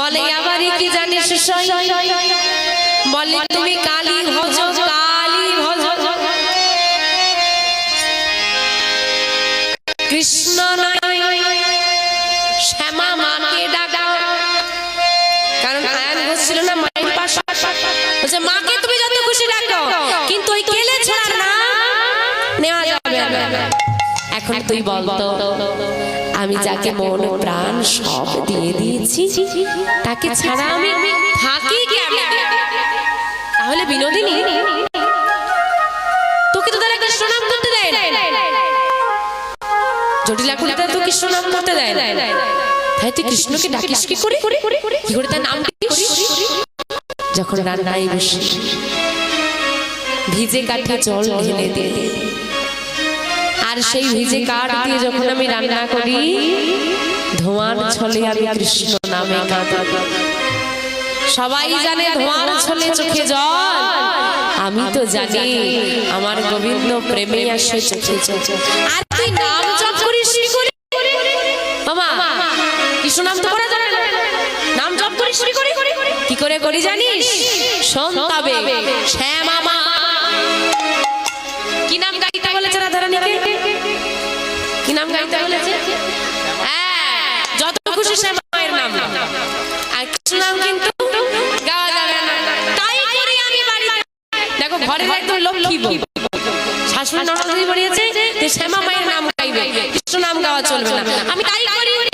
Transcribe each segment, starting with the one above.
বলে আবার কি জানিস? বলে তুমি কালী ভজ এখন তুই বলতো আমি যাকে মন প্রাণ সব দিয়ে দিয়েছি তাকে ছাড়া আমি থাকি কেমন? তাহলে বিনোদিনী তোকে তো তারা কৃষ্ণ নাম করতে দেয় না জটিলা কুলিতা তো কৃষ্ণ নাম করতে দেয় না তাই তুই কৃষ্ণকে ডাকিস কি করে? কি করে? তার নাম যখন রান্নায় বসে ভিজে কাঠে জল ঢেলে দিয়ে আর সেই ভিজে কাঠ দিয়ে যখন আমি রান্না করি ধোঁয়ার ছলে আমি কৃষ্ণ নামে সবাই জানে ধোঁয়ার ছলে চোখে জল। আমি তো জানি আমার গোবিন্দ প্রেমে আসে চোখে জল। আর তুই নাম জপ করিস কি করে? মামা কৃষ্ণ নাম তো করা যাবে না। নাম জপ করিস কি করে? কি করে করি জানিস? শোন তবে শ্যামা কি নাম বলেছে রাধারানীকে? কি নাম গাইতে বলেছে? হ্যাঁ, যত খুশি সে মায়ের নাম। আর কিছু নাম কিন্তু গাওয়া যাবে না। তাই করি আমি বাড়িতে দেখো ঘরে একদম শাশুড়ি যে শ্যামা মায়ের নাম গাইবে কৃষ্ণ নাম গাওয়া চলবে না। আমি তাই করি।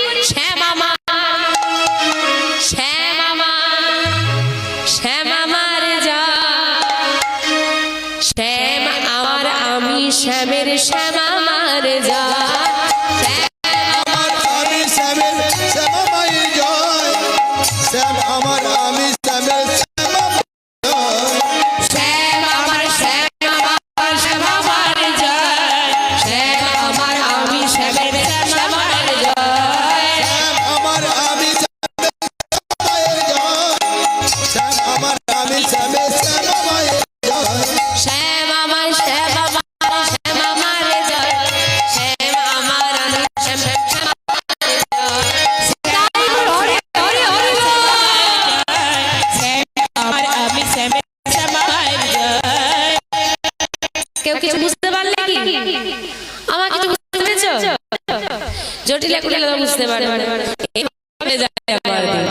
শ্যামের শ্যামা জটিলা কুটিলা তো বুঝতে পারে এইভাবে যায় আমার দিন।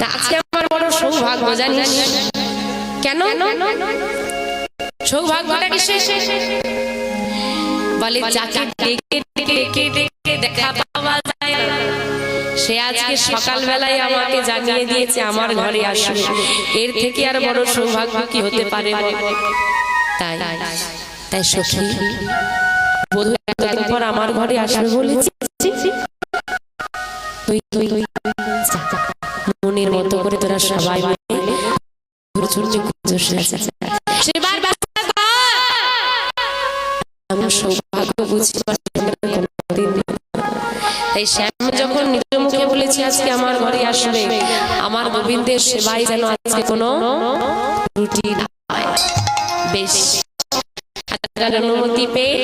তা আজকে আমার বড় সৌভাগ্য জানিস? কেন? সৌভাগ্যটা কিসের? বলে যাকে ডেকে ডেকে ডেকে দেখা পাওয়া যায় সে আজকে সকালবেলায় আমাকে জানিয়ে দিয়েছে আমার ঘরে আসবে এর থেকে আর বড় সৌভাগ্য কি হতে পারে? তাই তাই সখী বধূ এতদিন পর আমার ঘরে আসবে বলেছি। তুই তুই যা, মনের মতো করে তোরা সবাই মিলে ঘুরছুরছে কুঞ্জ সেবার ব্যবস্থা আমার সৌভাগ্য বুঝি আমার জীবনে কোনোদিন নেই। তাই শ্যাম যখন নিজ মুখে বলেছে আজকে আমার ঘরে আসবে আমার গোবিন্দের সেবাই যেন আজকে কোনো রুটি বেশ। অনুমতি পেয়ে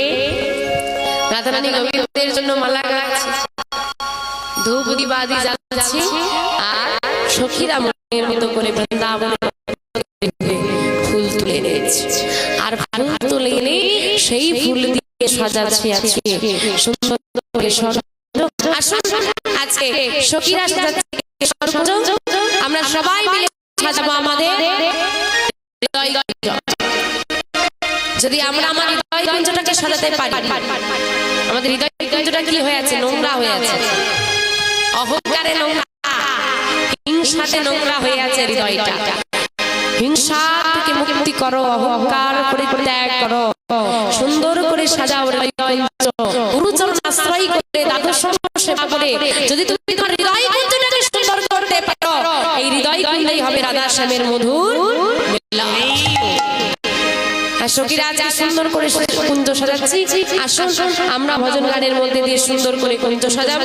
রাধারানী গোবিন্দের জন্য মালা ধূপ আর সখীরা মনের মতো করে বৃন্দাবনে ফুল তুলে এনেছে। আর ফুল তুলে এনে সেই ফুল দিয়ে সাজাচ্ছে আজকে। সুন্দর আজকে সখীরা সাজাচ্ছে। আমরা সবাই মিলে সাজাবো আমাদের যদি আমরা আমার হৃদয় সাজাতে পারি, আমাদের হৃদয় কি হয়ে আছে? নোংরা হয়ে আছে। অহংকারে নোংরা। হিংসাতে নোংরা হয়ে আছে হৃদয়টা। হিংসা থেকে মুক্তি করো, অহংকার পরিত্যাগ করো। সুন্দর করে সাজাও গুরুচরণ আশ্রয় করে সেবা করে। যদি তুমি তোমার হৃদয় কুঞ্জটাকে সুন্দর করতে পারো, এই হৃদয় কুঞ্জই হবে রাধা শ্যামের মধুর আমরা ভজন গানের মধ্যে দিয়ে সুন্দর করে কুঞ্জ সাজাবো।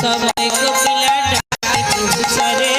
সবাই কপিলা ডাকে সরে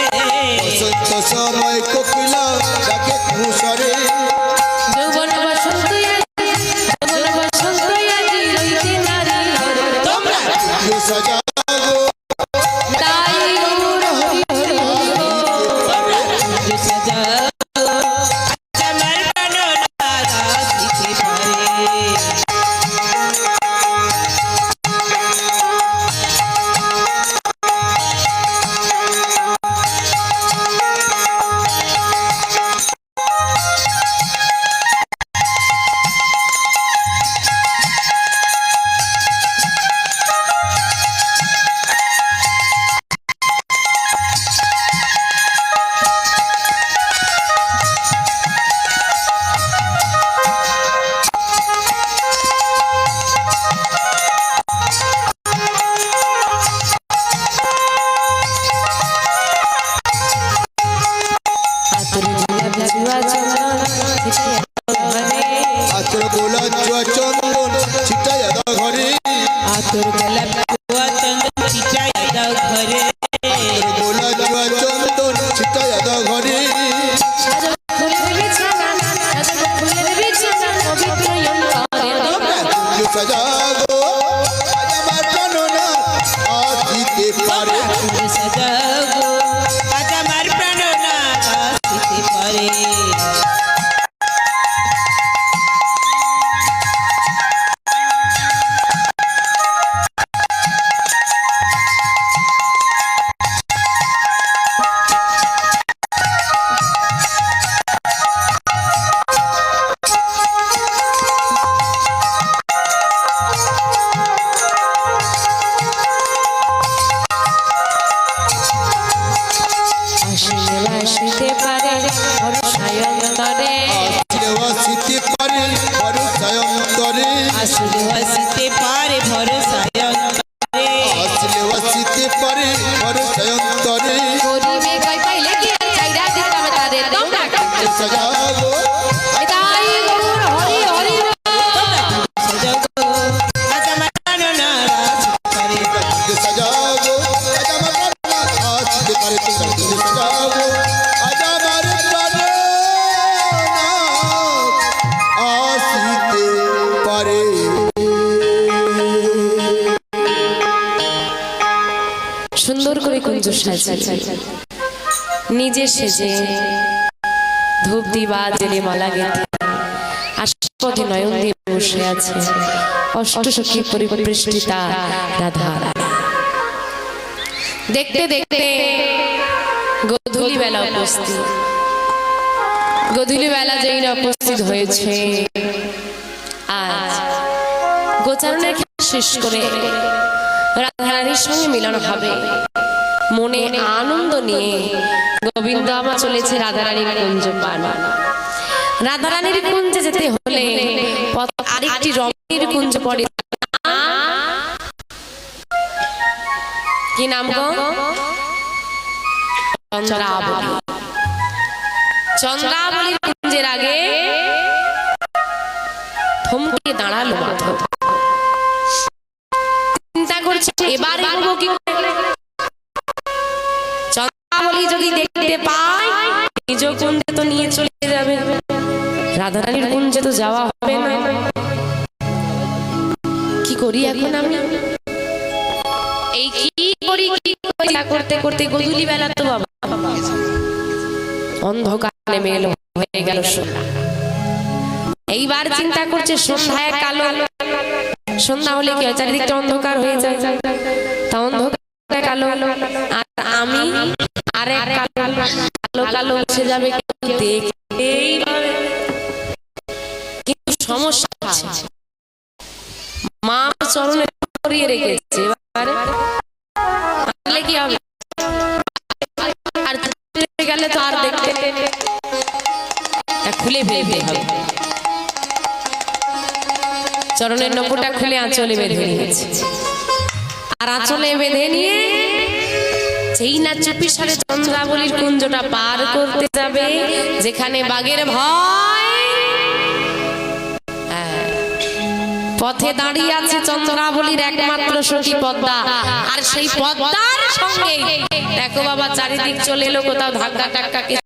গোলজ্জ চন্দ্র সাজিয়ে নিজে সেজে ধূপ দিবা জেলে মালা গেঁথে। আশপথে নয়ন দিয়ে বসে আছে। পরিপৃষ্টিতা দেখতে দেখতে বেলা উপস্থিত। গধুলি বেলা যেই না উপস্থিত হয়েছে। আজ গোচারণের শেষ করে রাধারানীর সঙ্গে মিলন হবে। মনে আনন্দ নিয়ে গোবিন্দ আমা চলেছে রাধারানীর কুঞ্জ পান রাধারানীর কুঞ্জে যেতে হলে আরেকটি রমণীর কুঞ্জ পড়ে। কি নাম চন্দ্রাবলী। চন্দ্রাবলীর কুঞ্জের আগে থমকে দাঁড়াল মাধব। নিজ কুঞ্জে তো নিয়ে চলে যাবে। রাধারানীর কুঞ্জে তো যাওয়া হবে না। কি করি এখন আমি? এই কি করি কি করি? করতে করতে গধুলি বেলা তো বাবা। অন্ধকার নেমে হয়ে গেল এইবার চিন্তা করছে সন্ধ্যায় কালো। সন্ধ্যা হলে কি চারিদিকটা অন্ধকার হয়ে যায়। তা অন্ধকার কালো। আর আমি আর কালো। কালো কালো উঠে যাবে দেখতেই পাবে কিন্তু সমস্যা মা চরণে করিয়ে রেখেছে এবারে। তাহলে কি হবে? আর গেলে তো আর দেখতে খুলে হবে। চরণের নপুরটা খুলে আঁচলে বেঁধে নিয়েছে। আর আঁচলে বেঁধে নিয়ে যেই না চুপি সালে চন্দ্রাবলীর কুঞ্জটা পার করতে যাবে, যেখানে বাঘের ভয় হ্যাঁ। পথে দাঁড়িয়ে আছে চন্দ্রাবলীর একমাত্র সখী পদ্মা, আর সেই পদ্মার সঙ্গে দেখো বাবা, চারিদিক চলে এলো কোথাও ধাক্কা টাক্কা